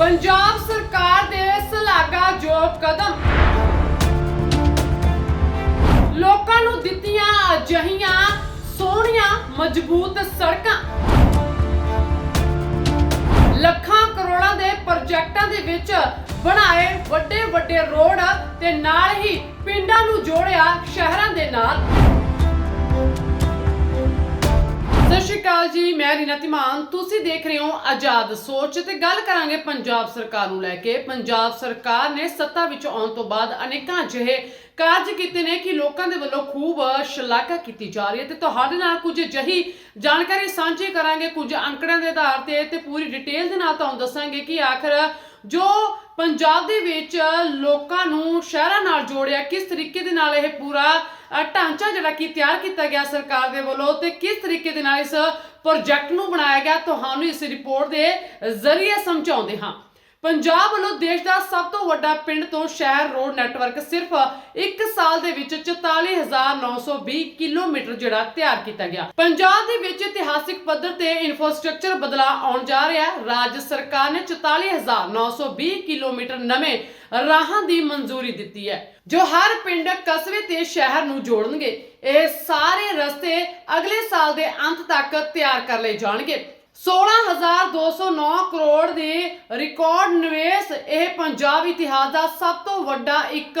ਪੰਜਾਬ ਸਰਕਾਰ ਦੇ ਸ਼ਲਾਘਾਯੋਗ ਕਦਮ। ਲੋਕਾਂ ਨੂੰ ਦਿੱਤੀਆਂ ਅਜਿਹੀਆਂ ਸੋਹਣੀਆਂ ਮਜ਼ਬੂਤ ਸੜਕਾਂ। ਲੱਖਾਂ ਕਰੋੜਾਂ ਦੇ ਪ੍ਰੋਜੈਕਟਾਂ ਦੇ ਵਿੱਚ ਬਣਾਏ ਵੱਡੇ ਵੱਡੇ ਰੋਡ ਤੇ ਨਾਲ ਹੀ ਪਿੰਡਾਂ ਨੂੰ ਜੋੜਿਆ ਸ਼ਹਿਰਾਂ ਦੇ ਨਾਲ। ਅਕਾਲ ਜੀ, ਮੈਂ ਰੀਨਾ ਤਿਮਾਨ ਤੁਸੀਂ ਦੇਖ ਰਹੇ ਹੋ ਆਜ਼ਾਦ ਸੋਚ ਤੇ ਗੱਲ ਕਰਾਂਗੇ ਪੰਜਾਬ ਸਰਕਾਰ ਨੂੰ ਲੈ ਕੇ। ਪੰਜਾਬ ਸਰਕਾਰ ਨੇ ਸੱਤਾ ਵਿੱਚ ਆਉਣ ਤੋਂ ਬਾਅਦ ਅਨੇਕਾਂ ਅਜਿਹੇ ਕਾਰਜ ਕੀਤੇ ਨੇ ਕਿ ਲੋਕਾਂ ਦੇ ਵੱਲੋਂ ਖੂਬ ਸ਼ਲਾਘਾ ਕੀਤੀ ਜਾ ਰਹੀ ਹੈ ਤੇ ਤੁਹਾਡੇ ਨਾਲ ਕੁਝ ਅਜਿਹੀ ਜਾਣਕਾਰੀ ਸਾਂਝੀ ਕਰਾਂਗੇ ਕੁਝ ਅੰਕੜਿਆਂ ਦੇ ਆਧਾਰ ਤੇ ਤੇ ਪੂਰੀ ਡਿਟੇਲ ਦੇ ਨਾਲ ਤੁਹਾਨੂੰ ਦੱਸਾਂਗੇ ਕਿ ਆਖਰ ਜੋ ਪੰਜਾਬ ਦੇ ਵਿੱਚ ਲੋਕਾਂ ਨੂੰ ਸ਼ਹਿਰਾਂ ਨਾਲ ਜੋੜਿਆ, ਕਿਸ ਤਰੀਕੇ ਦੇ ਨਾਲ ਇਹ ਪੂਰਾ ਢਾਂਚਾ ਜਿਹੜਾ ਕਿ ਤਿਆਰ ਕੀਤਾ ਗਿਆ ਸਰਕਾਰ ਦੇ ਵੱਲੋਂ ਤੇ ਕਿਸ ਤਰੀਕੇ ਦੇ ਨਾਲ ਇਸ ਪ੍ਰੋਜੈਕਟ ਨੂੰ ਬਣਾਇਆ ਗਿਆ, ਤੁਹਾਨੂੰ ਇਸ ਰਿਪੋਰਟ ਦੇ ਜ਼ਰੀਏ ਸਮਝਾਉਂਦੇ ਹਾਂ। ਪੰਜਾਬ ਵੱਲੋਂ ਦੇਸ਼ ਦਾ ਸਭ ਤੋਂ ਵੱਡਾ ਪਿੰਡ ਤੋਂ ਸ਼ਹਿਰ ਰੋਡ ਨੈਟਵਰਕ ਸਿਰਫ 1 ਸਾਲ ਦੇ ਵਿੱਚ 44920 ਕਿਲੋਮੀਟਰ ਜਿਹੜਾ ਤਿਆਰ ਕੀਤਾ ਗਿਆ। ਪੰਜਾਬ ਦੇ ਵਿੱਚ ਇਤਿਹਾਸਿਕ ਪੱਧਰ ਤੇ ਇਨਫਰਾਸਟ੍ਰਕਚਰ ਬਦਲਾਅ ਆਉਣ ਜਾ ਰਿਹਾ ਹੈ। ਰਾਜ ਸਰਕਾਰ ਨੇ 44920 ਕਿਲੋਮੀਟਰ ਨਵੇਂ ਰਾਹਾਂ ਦੀ ਮਨਜ਼ੂਰੀ ਦਿੱਤੀ ਹੈ, ਜੋ ਹਰ ਪਿੰਡ ਕਸਬੇ ਤੇ ਸ਼ਹਿਰ ਨੂੰ ਜੋੜਨਗੇ। ਇਹ ਸਾਰੇ ਰਸਤੇ ਅਗਲੇ ਸਾਲ ਦੇ ਅੰਤ ਤੱਕ ਤਿਆਰ ਕਰ ਲਏ ਜਾਣਗੇ। 16209 ਕਰੋੜ ਦੇ ਰਿਕਾਰਡ ਨਿਵੇਸ਼ ਇਹ ਪੰਜਾਬ ਇਤਿਹਾਸ ਦਾ ਸਭ ਤੋਂ ਵੱਡਾ ਇੱਕ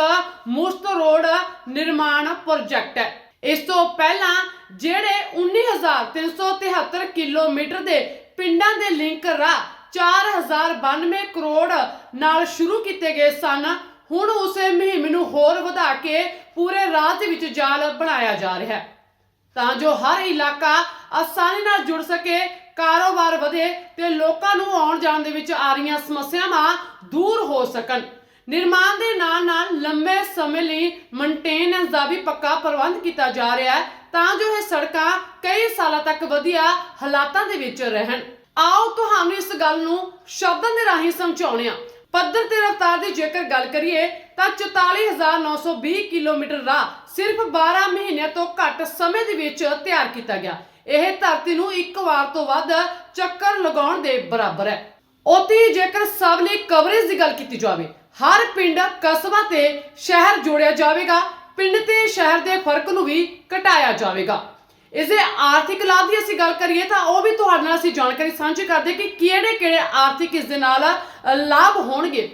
ਮੁਸ਼ਤ ਰੋਡ ਨਿਰਮਾਣ ਪ੍ਰੋਜੈਕਟ ਹੈ। ਇਸ ਤੋਂ ਪਹਿਲਾਂ ਜਿਹੜੇ 19373 ਕਿਲੋਮੀਟਰ ਦੇ ਪਿੰਡਾਂ ਦੇ ਲਿੰਕ ਰਾਹ 4092 ਕਰੋੜ ਨਾਲ ਸ਼ੁਰੂ ਕੀਤੇ ਗਏ ਸਨ, ਹੁਣ ਉਸੇ ਮੁਹਿੰਮ ਨੂੰ ਹੋਰ ਵਧਾ ਕੇ ਪੂਰੇ ਰਾਜ ਦੇ ਵਿੱਚ ਜਾਲ ਬਣਾਇਆ ਜਾ ਰਿਹਾ ਹੈ। ਤਾਂ ਜੋ ਹਰ ਇਲਾਕਾ ਆਸਾਨੀ ਨਾਲ ਜੁੜ ਸਕੇ ਕਾਰੋਬਾਰ ਵਧੇ ਤੇ ਲੋਕਾਂ ਨੂੰ ਆਉਣ ਜਾਣ ਦੇ ਵਿੱਚ ਆ ਰਹੀਆਂ ਸਮੱਸਿਆਵਾਂ ਦੂਰ ਹੋ ਸਕਣ। ਨਿਰਮਾਣ ਦੇ ਨਾਲ ਨਾਲ ਲੰਬੇ ਸਮੇਂ ਲਈ ਮੇਨਟੇਨੈਂਸ ਦਾ ਵੀ ਪੱਕਾ ਪ੍ਰਬੰਧ ਕੀਤਾ ਜਾ ਰਿਹਾ ਹੈ ਤਾਂ ਜੋ ਇਹ ਸੜਕਾਂ ਕਈ ਸਾਲਾਂ ਤੱਕ ਵਧੀਆ ਹਾਲਾਤਾਂ ਦੇ ਵਿੱਚ ਰਹਿਣ। ਆਓ ਤੁਹਾਨੂੰ ਇਸ ਗੱਲ ਨੂੰ ਸ਼ਬਦਾਂ ਦੇ ਰਾਹੀਂ ਸਮਝਾਉਣੇ ਆ ਪੱਧਰ ਤੇ ਰਫ਼ਤਾਰ ਦੀ ਜੇਕਰ ਗੱਲ ਕਰੀਏ ਤਾਂ 44920 ਕਿਲੋਮੀਟਰ ਰਾਹ ਸਿਰਫ 12 ਮਹੀਨਿਆਂ ਤੋਂ ਘੱਟ ਸਮੇਂ ਦੇ ਵਿੱਚ ਤਿਆਰ ਕੀਤਾ ਗਿਆ। ਇਹ ਧਰਤੀ ਨੂੰ ਇੱਕ ਵਾਰ ਤੋਂ ਵੱਧ ਚੱਕਰ ਲਗਾਉਣ ਦੇ ਬਰਾਬਰ ਹੈ। ਉੱਥੇ ਜੇਕਰ ਸਭ ਲਈ ਕਵਰੇਜ ਦੀ ਗੱਲ ਕੀਤੀ ਜਾਵੇ, ਹਰ ਪਿੰਡ ਕਸਬਾ ਤੇ ਸ਼ਹਿਰ ਜੋੜਿਆ ਜਾਵੇਗਾ, ਪਿੰਡ ਤੇ ਸ਼ਹਿਰ ਦੇ ਫ਼ਰਕ ਨੂੰ ਵੀ ਘਟਾਇਆ ਜਾਵੇਗਾ। ਇਸ ਦੇ ਆਰਥਿਕ ਲਾਭ ਦੀ ਅਸੀਂ ਗੱਲ ਕਰੀਏ ਤਾਂ ਉਹ ਵੀ ਤੁਹਾਡੇ ਨਾਲ ਅਸੀਂ ਜਾਣਕਾਰੀ ਸਾਂਝੀ ਕਰਦੇ ਕਿ ਕਿਹੜੇ ਕਿਹੜੇ ਆਰਥਿਕ ਇਸ ਦੇ ਨਾਲ ਲਾਭ ਹੋਣਗੇ।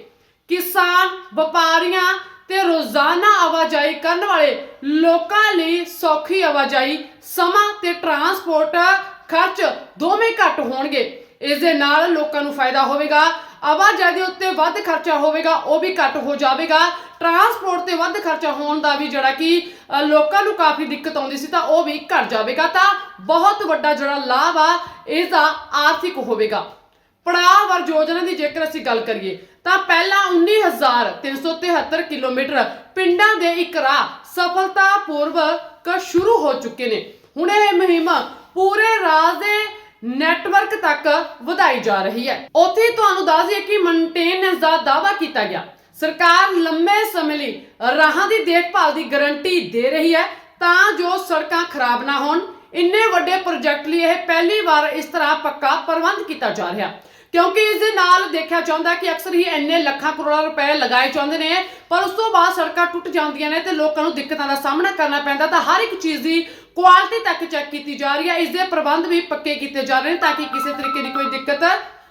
ਕਿਸਾਨ, ਵਪਾਰੀਆਂ ਤੇ ਰੋਜ਼ਾਨਾ ਆਵਾਜਾਈ ਕਰਨ ਵਾਲੇ ਲੋਕਾਂ ਲਈ ਸੌਖੀ ਆਵਾਜਾਈ, ਸਮਾਂ ਤੇ ਟਰਾਂਸਪੋਰਟ ਖਰਚ ਦੋਵੇਂ ਘੱਟ ਹੋਣਗੇ। ਇਸ ਦੇ ਨਾਲ ਲੋਕਾਂ ਨੂੰ ਫਾਇਦਾ ਹੋਵੇਗਾ, ਆਵਾਜਾਈ ਦੇ ਉੱਤੇ ਵੱਧ ਖਰਚਾ ਹੋਵੇਗਾ, ਉਹ ਵੀ ਘੱਟ ਹੋ ਜਾਵੇਗਾ। ਟਰਾਂਸਪੋਰਟ ਤੇ ਵੱਧ ਖਰਚਾ ਹੋਣ ਦਾ ਵੀ ਜਿਹੜਾ ਕਿ ਲੋਕਾਂ ਨੂੰ ਕਾਫੀ ਦਿੱਕਤ ਆਉਂਦੀ ਸੀ ਤਾਂ ਉਹ ਵੀ ਘਟ ਜਾਵੇਗਾ ਤਾਂ ਬਹੁਤ ਵੱਡਾ ਜਿਹੜਾ ਲਾਭ ਆ ਇਸ ਦਾ ਆਰਥਿਕ ਹੋਵੇਗਾ। ਪੜਾਅ ਵਰ ਯੋਜਨਾ ਦੀ ਜੇਕਰ ਅਸੀਂ ਗੱਲ ਕਰੀਏ ਤਾਂ ਪਹਿਲਾਂ 19373 ਕਿਲੋਮੀਟਰ ਪਿੰਡਾਂ ਦੇ ਇੱਕ ਰਾਹ ਸਫਲਤਾਪੂਰਵਕ ਸ਼ੁਰੂ ਹੋ ਚੁੱਕੇ ਨੇ। ਹੁਣ ਇਹ ਮੁਹਿੰਮ ਪੂਰੇ ਰਾਜ ਦੇ ਨੈਟਵਰਕ ਤੱਕ ਵਧਾਈ ਜਾ ਰਹੀ ਹੈ। ਉੱਥੇ ਤੁਹਾਨੂੰ ਦੱਸ ਦਈਏ ਕਿ ਮੇਨਟੇਨੈਂਸ ਦਾ ਦਾਅਵਾ ਕੀਤਾ ਗਿਆ। ਸਰਕਾਰ ਲੰਮੇ ਸਮੇਂ ਲਈ ਰਾਹਾਂ ਦੀ ਦੇਖਭਾਲ ਦੀ ਗਾਰੰਟੀ ਦੇ ਰਹੀ ਹੈ ਤਾਂ ਜੋ ਸੜਕਾਂ ਖਰਾਬ ਨਾ ਹੋਣ। ਇੰਨੇ ਵੱਡੇ ਪ੍ਰੋਜੈਕਟ ਲਈ ਇਹ ਪਹਿਲੀ ਵਾਰ ਇਸ ਤਰ੍ਹਾਂ ਪੱਕਾ ਪ੍ਰਬੰਧ ਕੀਤਾ ਜਾ ਰਿਹਾ। ਕਿਉਂਕਿ ਇਸ ਦੇ ਨਾਲ ਦੇਖਿਆ ਜਾਂਦਾ ਕਿ ਅਕਸਰ ਹੀ ਇੰਨੇ ਲੱਖਾਂ ਕਰੋੜਾਂ ਰੁਪਏ ਲਗਾਏ ਜਾਂਦੇ ਨੇ, ਪਰ ਉਸ ਤੋਂ ਬਾਅਦ ਸੜਕਾਂ ਟੁੱਟ ਜਾਂਦੀਆਂ ਨੇ ਤੇ ਲੋਕਾਂ ਨੂੰ ਦਿੱਕਤਾਂ ਦਾ ਸਾਹਮਣਾ ਕਰਨਾ ਪੈਂਦਾ, ਤਾਂ ਹਰ ਇੱਕ ਚੀਜ਼ ਦੀ ਕੁਆਲਿਟੀ ਤੱਕ ਚੈੱਕ ਕੀਤੀ ਜਾ ਰਹੀ ਹੈ। ਇਸ ਦੇ ਪ੍ਰਬੰਧ ਵੀ ਪੱਕੇ ਕੀਤੇ ਜਾ ਰਹੇ ਨੇ ਤਾਂ ਕਿ ਕਿਸੇ ਤਰੀਕੇ ਦੀ ਕੋਈ ਦਿੱਕਤ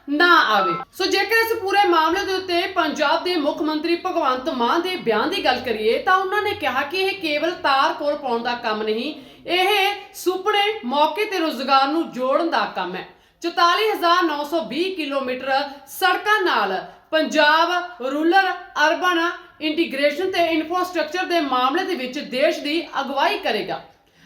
ਨਾ ਆਵੇ। ਸੋ ਜੇਕਰ ਇਸ ਪੂਰੇ ਮਾਮਲੇ ਦੇ ਉੱਤੇ ਪੰਜਾਬ ਦੇ ਮੁੱਖ ਮੰਤਰੀ ਭਗਵੰਤ ਮਾਨ ਦੇ ਬਿਆਨ ਦੀ ਗੱਲ ਕਰੀਏ, ਤਾਂ ਉਹਨਾਂ ਨੇ ਕਿਹਾ ਕਿ ਇਹ ਕੇਵਲ ਤਾਰ ਕੋਲ ਪਾਉਣ ਦਾ ਕੰਮ ਨਹੀਂ, ਇਹ ਸੁਪਨੇ ਮੌਕੇ ਤੇ ਰੋਜ਼ਗਾਰ ਨੂੰ ਜੋੜਨ ਦਾ ਕੰਮ ਹੈ। 44920 ਕਿਲੋਮੀਟਰ ਸੜਕਾਂ ਨਾਲ ਪੰਜਾਬ ਰੂਰਲ, ਅਰਬਨ ਇੰਟੀਗ੍ਰੇਸ਼ਨ ਤੇ ਇਨਫਰਾਸਟ੍ਰਕਚਰ ਦੇ ਮਾਮਲੇ ਦੇ ਵਿੱਚ ਦੇਸ਼ ਦੀ ਅਗਵਾਈ ਕਰੇਗਾ।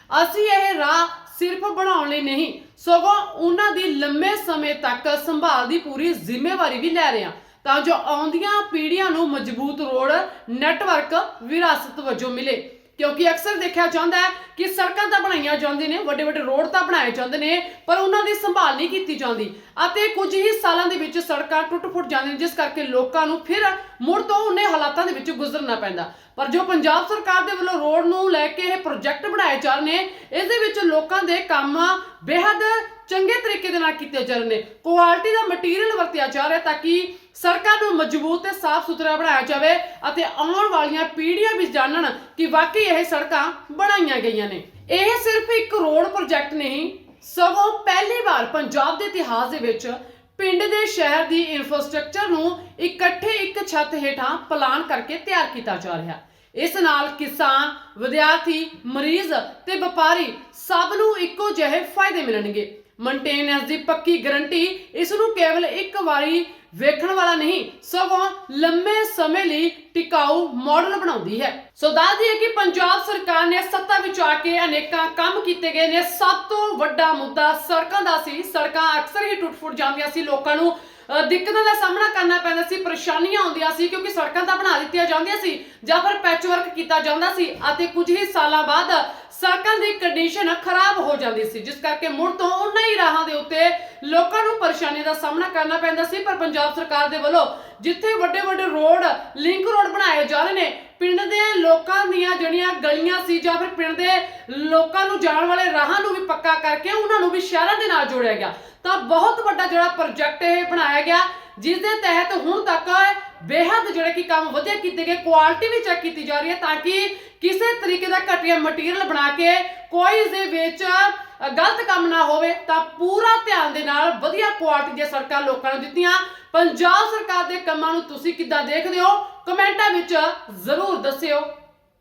ਅਸੀਂ ਇਹ ਰਾਹ ਸਿਰਫ ਬਣਾਉਣ ਲਈ ਨਹੀਂ, ਸਗੋਂ ਉਹਨਾਂ ਦੀ ਲੰਮੇ ਸਮੇਂ ਤੱਕ ਸੰਭਾਲ ਦੀ ਪੂਰੀ ਜ਼ਿੰਮੇਵਾਰੀ ਵੀ ਲੈ ਰਹੇ ਹਾਂ। ਤਾਂ ਜੋ ਆਉਂਦੀਆਂ ਪੀੜ੍ਹੀਆਂ ਨੂੰ ਮਜ਼ਬੂਤ ਰੋਡ, ਨੈਟਵਰਕ, ਵਿਰਾਸਤ ਵਜੋਂ ਮਿਲੇ। ਕਿਉਂਕਿ ਅਕਸਰ ਦੇਖਿਆ ਜਾਂਦਾ ਹੈ ਕਿ ਸੜਕਾਂ ਤਾਂ ਬਣਾਈਆਂ ਜਾਂਦੀਆਂ ਨੇ, ਵੱਡੇ ਵੱਡੇ ਰੋਡ ਤਾਂ ਬਣਾਏ ਜਾਂਦੇ ਨੇ, ਪਰ ਉਹਨਾਂ ਦੀ ਸੰਭਾਲ ਨਹੀਂ ਕੀਤੀ ਜਾਂਦੀ। ਅਤੇ ਕੁਝ ਹੀ ਸਾਲਾਂ ਦੇ ਵਿੱਚ ਸੜਕਾਂ ਟੁੱਟ-ਫੁੱਟ ਜਾਂਦੀਆਂ ਨੇ, ਜਿਸ ਕਰਕੇ ਲੋਕਾਂ ਨੂੰ ਫਿਰ ਮੁੜ ਤੋਂ ਉਹਨੇ ਹਾਲਾਤਾਂ ਦੇ ਵਿੱਚ ਗੁਜ਼ਰਨਾ ਪੈਂਦਾ। ਪਰ ਜੋ ਪੰਜਾਬ ਸਰਕਾਰ ਦੇ ਵੱਲੋਂ ਰੋਡ ਨੂੰ ਲੈ ਕੇ ਇਹ ਪ੍ਰੋਜੈਕਟ ਬਣਾਏ ਜਾ ਰਹੇ ਨੇ, ਇਸ ਦੇ ਵਿੱਚ ਲੋਕਾਂ ਦੇ ਕੰਮ ਬੇਹੱਦ ਚੰਗੇ ਤਰੀਕੇ ਦੇ ਨਾਲ ਕੀਤੇ ਜਾ ਰਹੇ ਨੇ। ਕੁਆਲਿਟੀ ਦਾ ਮਟੀਰੀਅਲ ਵਰਤਿਆ ਜਾ ਰਿਹਾ ਤਾਂ ਕਿ ਸੜਕਾਂ ਨੂੰ ਮਜ਼ਬੂਤ ਤੇ ਸਾਫ਼ ਸੁਥਰਾ ਬਣਾਇਆ ਜਾਵੇ ਅਤੇ ਆਉਣ ਵਾਲੀਆਂ ਪੀੜ੍ਹੀਆਂ ਵੀ ਜਾਣਨ ਕਿ ਵਾਕਈ ਇਹ ਸੜਕਾਂ ਬਣਾਈਆਂ ਗਈਆਂ ਨੇ। ਇਹ ਸਿਰਫ ਇੱਕ ਰੋਡ ਪ੍ਰੋਜੈਕਟ ਨਹੀਂ, ਸਗੋਂ ਪਹਿਲੀ ਵਾਰ ਪੰਜਾਬ ਦੇ ਇਤਿਹਾਸ ਦੇ ਵਿੱਚ ਪਿੰਡ ਦੇ ਸ਼ਹਿਰ ਦੀ ਇਨਫਰਾਸਟ੍ਰਕਚਰ ਨੂੰ ਇਕੱਠੇ ਇੱਕ ਛੱਤ ਹੇਠਾਂ ਪਲਾਨ ਕਰਕੇ ਤਿਆਰ ਕੀਤਾ ਜਾ ਰਿਹਾ। ਇਸ ਨਾਲ ਕਿਸਾਨ, ਵਿਦਿਆਰਥੀ, ਮਰੀਜ਼ ਤੇ ਵਪਾਰੀ ਸਭ ਨੂੰ ਇੱਕੋ ਜਿਹੇ ਫਾਇਦੇ ਮਿਲਣਗੇ। ਮੇਨਟੇਨੈਂਸ ਦੀ ਪੱਕੀ ਗਾਰੰਟੀ ਇਸ ਨੂੰ ਕੇਵਲ ਇੱਕ ਵਾਰੀ ਵੇਖਣ ਵਾਲਾ ਨਹੀਂ, ਸਗੋਂ ਲੰਮੇ ਸਮੇਂ ਲਈ ਟਿਕਾਊ ਮਾਡਲ ਬਣਾਉਂਦੀ ਹੈ। ਸੋ ਦੱਸਦੀ ਹੈ ਕਿ ਪੰਜਾਬ ਸਰਕਾਰ ਨੇ ਸੱਤਾ ਵਿੱਚ ਆ ਕੇ ਅਨੇਕਾਂ ਕੰਮ ਕੀਤੇ ਗਏ ਨੇ। ਸਭ ਤੋਂ ਵੱਡਾ ਮੁੱਦਾ ਸੜਕਾਂ ਦਾ ਸੀ। ਸੜਕਾਂ ਅਕਸਰ ਹੀ ਟੁੱਟ-ਫੁੱਟ ਜਾਂਦੀਆਂ ਸੀ। ਲੋਕਾਂ ਨੂੰ ਦਿੱਕਤਾਂ ਦਾ ਸਾਹਮਣਾ ਕਰਨਾ ਪੈਂਦਾ ਸੀ, ਪਰੇਸ਼ਾਨੀਆਂ ਆਉਂਦੀਆਂ ਸੀ, ਕਿਉਂਕਿ ਸੜਕਾਂ ਤਾਂ ਬਣਾ ਦਿੱਤੀਆਂ ਜਾਂਦੀਆਂ ਸੀ ਜਾਂ ਫਿਰ ਪੈਚ ਵਰਕ ਕੀਤਾ ਜਾਂਦਾ ਸੀ ਅਤੇ ਕੁਝ ਹੀ ਸਾਲਾਂ ਬਾਅਦ ਸੜਕਾਂ ਦੀ ਕੰਡੀਸ਼ਨ ਖਰਾਬ ਹੋ ਜਾਂਦੀ ਸੀ, ਜਿਸ ਕਰਕੇ ਮੁੜ ਤੋਂ ਉਹਨਾਂ ਹੀ ਰਾਹਾਂ ਦੇ ਉੱਤੇ ਲੋਕਾਂ ਨੂੰ ਪਰੇਸ਼ਾਨੀ ਦਾ ਸਾਹਮਣਾ ਕਰਨਾ ਪੈਂਦਾ ਸੀ, ਪਰ ਪੰਜਾਬ ਸਰਕਾਰ ਦੇ ਵੱਲੋਂ ਜਿੱਥੇ ਵੱਡੇ ਵੱਡੇ ਰੋਡ, ਲਿੰਕ ਰੋਡ ਬਣਾਏ ਜਾ ਰਹੇ ਨੇ, ਪਿੰਡ ਦੇ ਲੋਕਾਂ ਦੀਆਂ ਜਿਹੜੀਆਂ ਗਲੀਆਂ ਸੀ ਜਾਂ ਫਿਰ ਪਿੰਡ ਦੇ ਲੋਕਾਂ ਨੂੰ ਜਾਣ ਵਾਲੇ ਰਾਹਾਂ ਨੂੰ ਵੀ ਪੱਕਾ ਕਰਕੇ ਉਹਨਾਂ ਨੂੰ ਵੀ ਸ਼ਹਿਰਾਂ ਦੇ ਨਾਲ ਜੋੜਿਆ ਗਿਆ। ਤਾਂ ਬਹੁਤ ਵੱਡਾ ਜਿਹੜਾ ਪ੍ਰੋਜੈਕਟ ਇਹ ਬਣਾਇਆ ਗਿਆ, ਜਿਸ ਦੇ ਤਹਿਤ ਹੁਣ ਤੱਕ ਬੇਹੱਦ ਜਿਹੜੇ ਕਿ ਕੰਮ ਵਧੀਆ ਕੀਤੇ ਗਏ ਕੁਆਲਿਟੀ ਵੀ ਚੈੱਕ ਕੀਤੀ ਜਾ ਰਹੀ ਹੈ ਤਾਂ ਕਿ ਕਿਸੇ ਤਰੀਕੇ ਦਾ ਘਟੀਆ ਮਟੀਰੀਅਲ ਬਣਾ ਕੇ ਕੋਈ ਇਸ ਦੇ ਵਿੱਚ ਗਲਤ ਕੰਮ ਨਾ ਹੋਵੇ, ਤਾਂ ਪੂਰਾ ਧਿਆਨ ਦੇ ਨਾਲ ਵਧੀਆ ਕੁਆਲਿਟੀ ਦੀਆਂ ਸੜਕਾਂ ਲੋਕਾਂ ਨੂੰ ਦਿੱਤੀਆਂ। ਪੰਜਾਬ ਸਰਕਾਰ ਦੇ ਕੰਮਾਂ ਨੂੰ ਤੁਸੀਂ ਕਿੱਦਾਂ ਦੇਖਦੇ ਹੋ? ਕਮੈਂਟਾਂ ਵਿੱਚ ਜ਼ਰੂਰ ਦੱਸਿਓ।